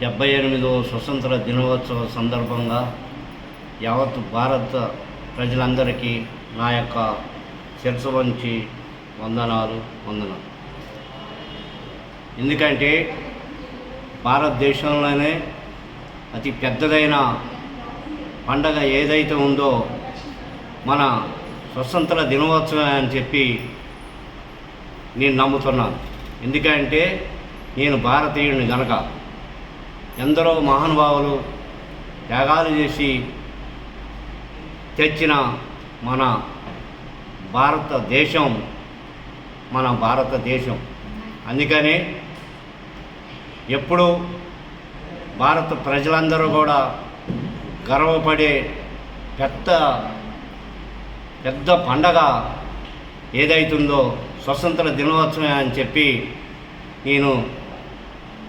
డెబ్బై ఎనిమిదవ స్వతంత్ర దినోత్సవ సందర్భంగా యావత్ భారత ప్రజలందరికీ నా యొక్క శిరసు వంచి వందనాలు వందనాలు ఎందుకంటే భారతదేశంలోనే అతి పెద్దదైన పండగ ఏదైతే ఉందో మన స్వతంత్ర దినోత్సవం అని చెప్పి నేను నమ్ముతున్నాను. ఎందుకంటే నేను భారతీయుడిని గనక ఎందరో మహానుభావులు త్యాగాలు చేసి తెచ్చిన మన భారతదేశం మన భారతదేశం. అందుకనే ఎప్పుడు భారత ప్రజలందరూ కూడా గర్వపడే పెద్ద పెద్ద పండగ ఏదైతుందో స్వతంత్ర దినోత్సవం అని చెప్పి నేను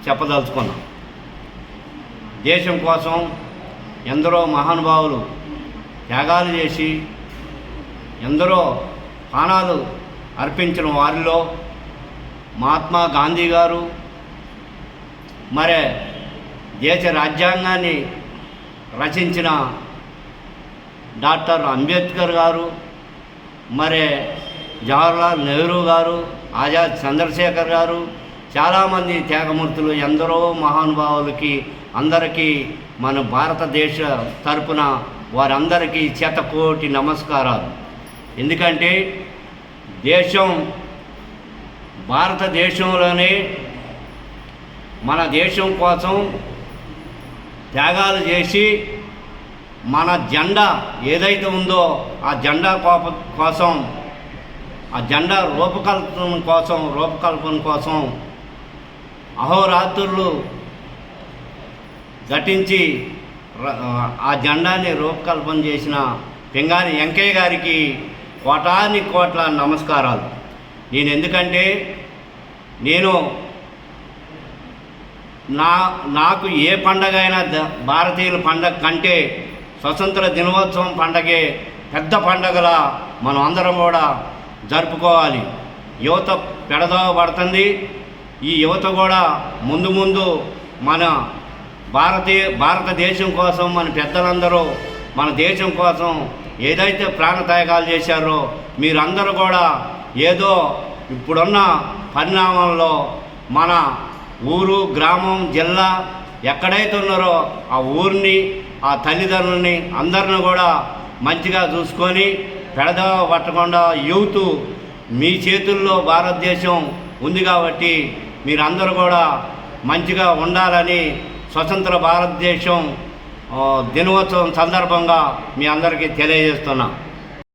చెప్పదలుచుకున్నాను దేశం కోసం ఎందరో మహానుభావులు త్యాగాలు చేసి ఎందరో ప్రాణాలు అర్పించిన వారిలో మహాత్మా గాంధీ గారు మరే దేశ రాజ్యాంగాన్ని రచించిన డాక్టర్ అంబేద్కర్ గారు మరే జవహర్లాల్ నెహ్రూ గారు ఆజాద్ చంద్రశేఖర్ గారు చాలామంది త్యాగమూర్తులు ఎందరో మహానుభావులకి అందరికీ మన భారతదేశ తరపున వారందరికీ చేతకోటి నమస్కారాలు. ఎందుకంటే దేశం భారతదేశంలోనే మన దేశం కోసం త్యాగాలు చేసి మన జెండా ఏదైతే ఉందో ఆ జెండా కోప కోసం ఆ జెండా రూపకల్పన కోసం రూపకల్పన కోసం అహోరాత్రులు ఘటించి ఆ జెండాని రూపకల్పన చేసిన పింగాని వెంకయ్య గారికి కోటాని కోట్ల నమస్కారాలు. నేను ఎందుకంటే నేను నా నాకు ఏ పండగ అయినా ద- భారతీయుల పండగ కంటే స్వతంత్ర దినోత్సవం పండగే పెద్ద పండగలా మనం అందరం కూడా జరుపుకోవాలి. యువత పెడదోవ పడుతుంది. ఈ యువత కూడా ముందు ముందు మన భారతీయ భారతదేశం కోసం మన పెద్దలందరూ మన దేశం కోసం ఏదైతే ప్రాణత్యాగాలు చేశారో మీరందరూ కూడా ఏదో ఇప్పుడున్న పరిణామంలో మన ఊరు గ్రామం జిల్లా ఎక్కడైతే ఉన్నారో ఆ ఊరిని ఆ తల్లిదండ్రులని అందరిని కూడా మంచిగా చూసుకొని పెడద పట్టకుండా యూత్ మీ చేతుల్లో భారతదేశం ఉంది కాబట్టి మీరందరూ కూడా మంచిగా ఉండాలని స్వతంత్ర భారతదేశం దినోత్సవం సందర్భంగా మీ అందరికీ తెలియజేస్తున్నాం.